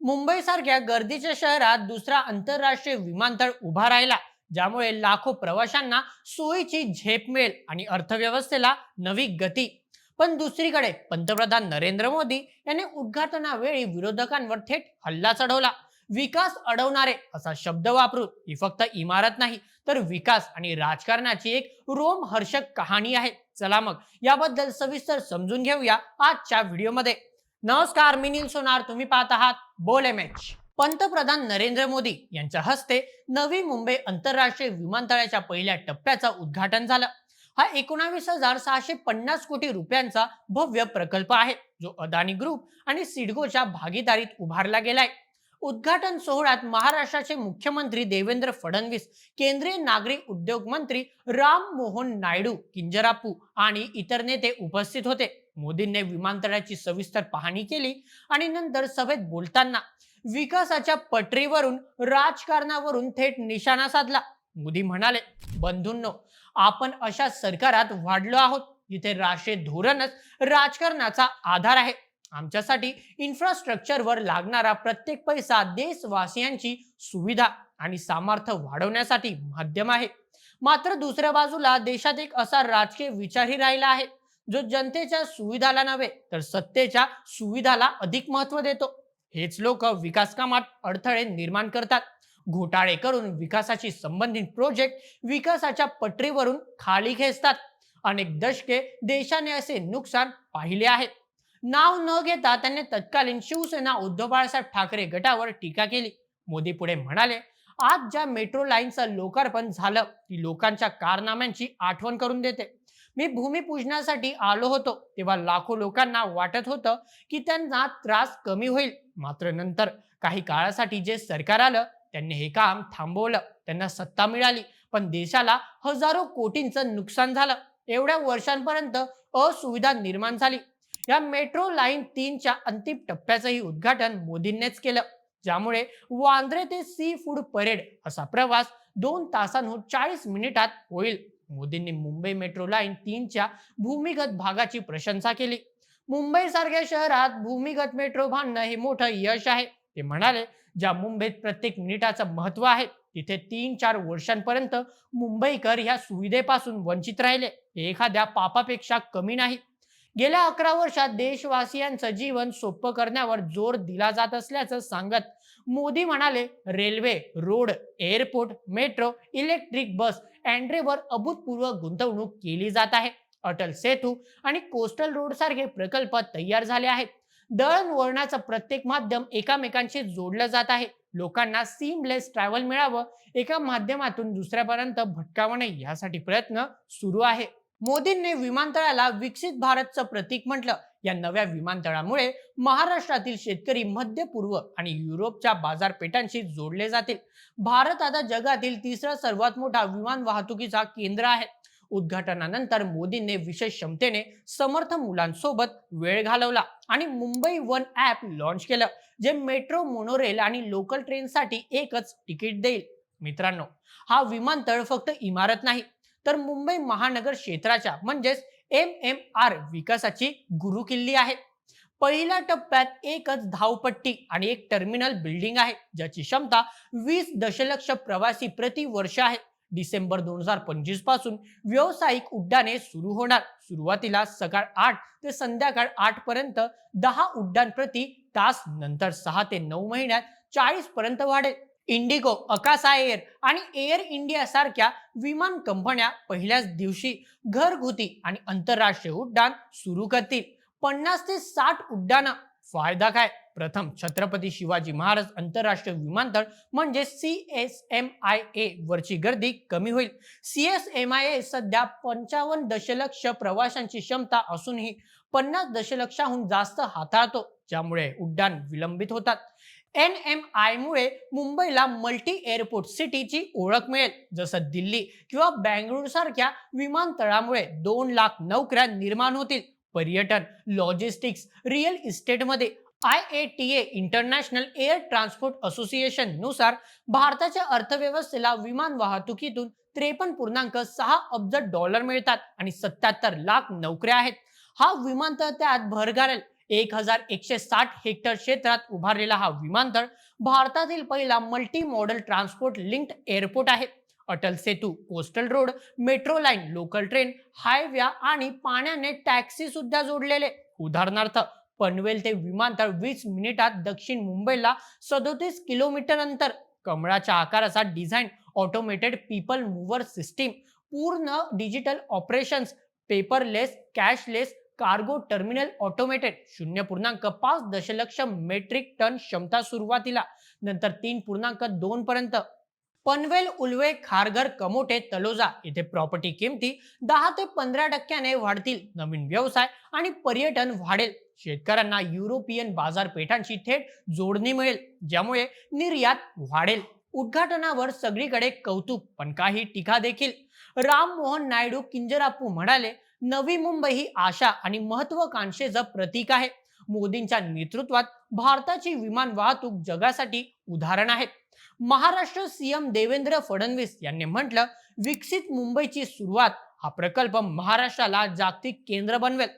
मुंबईसारख्या गर्दीच्या शहरात दुसरा आंतरराष्ट्रीय विमानतळ उभा राहिला ज्यामुळे लाखो प्रवाशांना सोयीची झेप मिळेल आणि अर्थव्यवस्थेला नवी गती. पण दुसरीकडे पंतप्रधान नरेंद्र मोदी यांनी उद्घाटनावेळी विरोधकांवर थेट हल्ला चढवला. विकास अडवणारे असा शब्द वापरून ही फक्त इमारत नाही तर विकास आणि राजकारणाची एक रोमहर्षक कहाणी आहे. चला मग याबद्दल सविस्तर समजून घेऊया आजच्या व्हिडिओमध्ये. नमस्कार मी निल सोनार. तुम्ही पाहत आहात बोल एम एच पंतप्रधान नरेंद्र मोदी यांच्या हस्ते नवी मुंबई आंतरराष्ट्रीय विमानतळाच्या पहिल्या टप्प्याचं उद्घाटन झालं. हा एकोणावीस हजार सहाशे पन्नास कोटी रुपयांचा भव्य प्रकल्प आहे जो अदानी ग्रुप आणि सिडगोच्या भागीदारीत उभारला गेलाय. उद्घाटन सोहळ्यात महाराष्ट्राचे मुख्यमंत्री देवेंद्र फडणवीस केंद्रीय नागरी उद्योग मंत्री राम मोहन नायडू किंजरापू आणि इतर नेते उपस्थित होते. मोदींनी विमानतळाची सविस्तर पाहणी केली आणि नंतर सभेत बोलताना विकासाच्या पटरीवरून राजकारणावरून थेट निशाणा साधला. मोदी म्हणाले बंधूंनो आपण अशा सरकारात वाढलो आहोत जिथे राष्ट्रीय धोरणच राजकारणाचा आधार आहे. आमच्यासाठी इन्फ्रास्ट्रक्चरवर लागणारा प्रत्येक पैसा देशवासियांची सुविधा आणि सामर्थ्य वाढवण्यासाठी माध्यम आहे. मात्र दुसऱ्या बाजूला देशात एक असा राजकीय विचारही राहिला आहे. जो जनतेच्या सुविधाला नव्हे तर सत्तेच्या सुविधाला अधिक महत्त्व देतो. हेच लोक विकास कामात अडथळे निर्माण करतात. घोटाळे करून विकासाशी संबंधित प्रोजेक्ट विकासाच्या पटरीवरून खाली खेचतात. अनेक दशके देशाने असे नुकसान पाहिले आहेत नाव न घेता त्यांनी तत्कालीन शिवसेना उद्धव बाळासाहेब ठाकरे गटावर टीका केली. मोदी पुढे म्हणाले आज ज्या मेट्रो लाईनचं लोकार्पण झालं ती लोकांच्या कारनाम्यांची आठवण करून देते. मी भूमिपूजनासाठी आलो होतो तेव्हा लाखो लोकांना वाटत होतं की त्यांना त्रास कमी होईल. मात्र नंतर काही काळासाठी जे सरकार आलं त्यांनी हे काम थांबवलं त्यांना सत्ता मिळाली पण देशाला हजारो कोटींचं नुकसान झालं. एवढ्या वर्षांपर्यंत असुविधा निर्माण झाली. या मेट्रो लाईन तीनच्या अंतिम टप्प्याचंही उद्घाटन मोदींनीच केलं. ज्यामुळे वांद्रे ते सी फूड परेड असा प्रवास दोन तासांहून चाळीस मिनिटात होईल. मोदींनी मुंबई मेट्रो लाईन तीनच्या भूमिगत भागाची प्रशंसा केली. मुंबई सारख्या शहरात भूमिगत मेट्रो बांधणं हे मोठं यश आहे. ते म्हणाले ज्या मुंबईत प्रत्येक मिनिटाचं महत्त्व आहे तिथे तीन चार वर्षांपर्यंत मुंबईकर ह्या सुविधेपासून वंचित राहिले. हे एखाद्या पापापेक्षा कमी नाही. गेल्या अकरा वर्षात देशवासियांचं जीवन सोपं करण्यावर जोर दिला जात असल्याचं सांगत मोदी म्हणाले railway road airport metro electric bus अँड्रेवर अभूतपूर्व गुंतवणूक केली जात आहे. अटल सेतू आणि कोस्टल रोड सारखे प्रकल्प तयार झाले आहेत. दळणवळणाचं प्रत्येक माध्यम एकामेकांशी जोडलं जात आहे. लोकांना सीमलेस ट्रॅव्हल मिळावं एका माध्यमातून दुसऱ्यापर्यंत भटकावं नाही यासाठी प्रयत्न सुरू आहे. मोदींनी विमानतळाला विकसित भारतचं प्रतीक म्हटलं. या नव्या विमानतळामुळे महाराष्ट्रातील शेतकरी मध्य पूर्व आणि युरोपच्या बाजारपेठांशी जोडले जातील. भारत आता जगातील तिसरा सर्वात मोठा विमान वाहतुकीचा केंद्र आहे. उद्घाटनानंतर मोदींनी विशेष क्षमतेने समर्थ मुलांसोबत वेळ घालवला आणि मुंबई वन ऍप लॉन्च केलं जे मेट्रो मोनोरेल आणि लोकल ट्रेनसाठी एकच तिकीट देईल. मित्रांनो हा विमानतळ फक्त इमारत नाही तर मुंबई महानगर क्षेत्राच्या म्हणजेच एम एम आर विकासाची गुरुकिल्ली आहे. पहिल्या टप्प्यात एकच धावपट्टी आणि एक टर्मिनल बिल्डिंग आहे ज्याची क्षमता वीस दशलक्ष प्रवासी प्रति वर्ष आहे. डिसेंबर दोन हजार पंचवीसपासून व्यावसायिक उड्डाणे सुरू होणार. सुरुवातीला सकाळ आठ ते संध्याकाळ आठ पर्यंत दहा उड्डाण प्रति तास नंतर सहा ते नऊ महिन्यात चाळीस पर्यंत वाढेल. इंडिगो अकासा एअर आणि एअर इंडिया सारख्या विमान कंपन्या पहिल्याच दिवशी घरगुती आणि आंतरराष्ट्रीय उड्डाण सुरू करतील. पन्नास ते साठ उड्डाणं फायदा काय? प्रथम छत्रपती शिवाजी महाराज आंतरराष्ट्रीय विमानतळ म्हणजे C S M I A वरची गर्दी कमी होईल. C S M I A सध्या पंचावन्न दशलक्ष प्रवाशांची क्षमता असूनही पन्नास दशलक्षाहून जास्त हाताळतो. ज्यामुळे उड्डाण विलंबित होतात. एन एम आय मुळे मुंबईला मल्टी एअरपोर्ट सिटीची ओळख मिळेल. जसं दिल्ली किंवा बँगळूर सारख्या विमानतळामुळे दोन लाख नोकऱ्या निर्माण होतील. पर्यटन लॉजिस्टिक्स रिअल इस्टेटमध्ये I A T A international air transport असोसिएशननुसार भारताच्या अर्थव्यवस्थेला विमान वाहतुकीतून त्रेपन्न पूर्णांक सहा अब्ज डॉलर मिळतात आणि सत्याहत्तर लाख नोकऱ्या आहेत. हा विमानतळ त्यात भर घालेल. एक हजार एकशे साठ हेक्टर क्षेत्रात उभारलेला हा विमानतळ भारतातील पहिला multi modal transport linked airport आहे. Atal Setu coastal road metro line local train हायव्या आणि पाण्याने टॅक्सी सुद्धा जोडलेले. उदाहरणार्थ पनवेल ते विमानतळ वीस मिनिटात दक्षिण मुंबईला सदोतीस किलोमीटर अंतर. कमळाच्या आकाराचा design automated people mover system पूर्ण digital operations paperless cashless cargo terminal automated शून्य पूर्णांक पाच दशलक्ष मेट्रिक टन क्षमता सुरुवातीला नंतर तीन पूर्णांक दोन पर्यंत. पनवेल उलवे खारघर कमोटे तलोजा येथे प्रॉपर्टी किमती दहा ते पंधरा टक्क्याने वाढतील. नवीन व्यवसाय आणि पर्यटन वाढेल. शेतकऱ्यांना युरोपियन बाजारपेठांची थेट जोडणी मिळेल ज्यामुळे निर्यात वाढेल. उद्घाटनावर सगळीकडे कौतुक पण काही टीका देखील. राम मोहन नायडू किंजरापू म्हणाले नवी मुंबई ही आशा आणि महत्वाकांक्षेचं प्रतीक आहे. मोदींच्या नेतृत्वात भारताची विमान वाहतूक जगासाठी उदाहरण आहे. महाराष्ट्र सीएम देवेंद्र फडणवीस यांनी म्हटलं विकसित मुंबईची सुरुवात हा प्रकल्प महाराष्ट्राला जागतिक केंद्र बनवेल.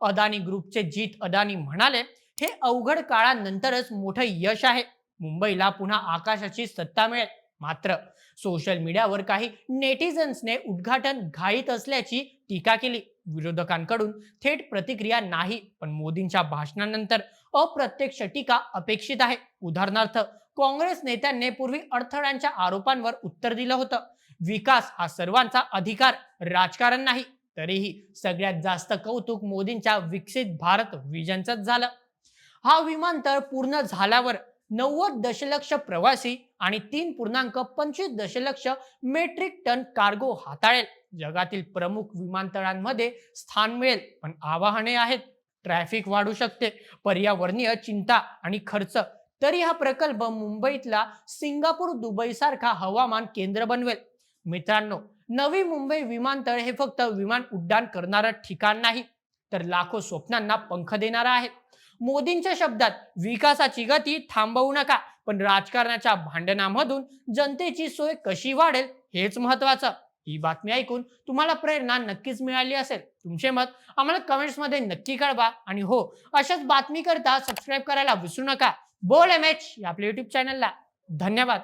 अदानी ग्रुपचे जीत अदानी म्हणाले हे अवघड काळानंतरच मोठं यश आहे. मुंबईला पुन्हा आकाशाची सत्ता मिळेल. मात्र सोशल मीडियावर काही नेटिझन्सने उद्घाटन घाईत असल्याची टीका केली. विरोधकांकडून थेट प्रतिक्रिया नाही पण मोदींच्या भाषणानंतर अप्रत्यक्ष टीका अपेक्षित आहे. उदाहरणार्थ काँग्रेस नेत्यांनी पूर्वी अडथळ्यांच्या आरोपांवर उत्तर दिलं होतं. विकास हा सर्वांचा अधिकार राजकारण नाही. तरीही सगळ्यात जास्त कौतुक मोदींच्या विकसित भारत विजनच झालं. हा विमानतळ पूर्ण झाल्यावर नव्वद दशलक्ष प्रवासी आणि तीन पूर्णांक पंचवीस दशलक्ष मेट्रिक टन कार्गो हाताळेल. जगातील प्रमुख विमानतळांमध्ये स्थान मिळेल. पण आवाहने आहेत ट्रॅफिक वाढू शकते पर्यावरणीय चिंता आणि खर्च. तरी हा प्रकल्प मुंबईतला सिंगापूर दुबई सारखा हवामान केंद्र बनवेल. मित्रांनो नवी मुंबई विमानतळ हे फक्त विमान उड्डाण करणारं ठिकाण नाही तर लाखो स्वप्नांना पंख देणारं आहे. मोदींच्या शब्दात विकासाची गती थांबवू नका पण राजकारणाच्या भांडणामधून जनतेची सोय कशी वाढेल हेच महत्वाचं. ही बातमी ऐकून तुम्हाला प्रेरणा नक्कीच मिळाली असेल. तुमचे मत आम्हाला कमेंट्समध्ये नक्की कळवा. आणि हो अशाच बातमी करता सबस्क्राईब करायला विसरू नका. बोल एम एच आपल्या युट्यूब चॅनलला धन्यवाद.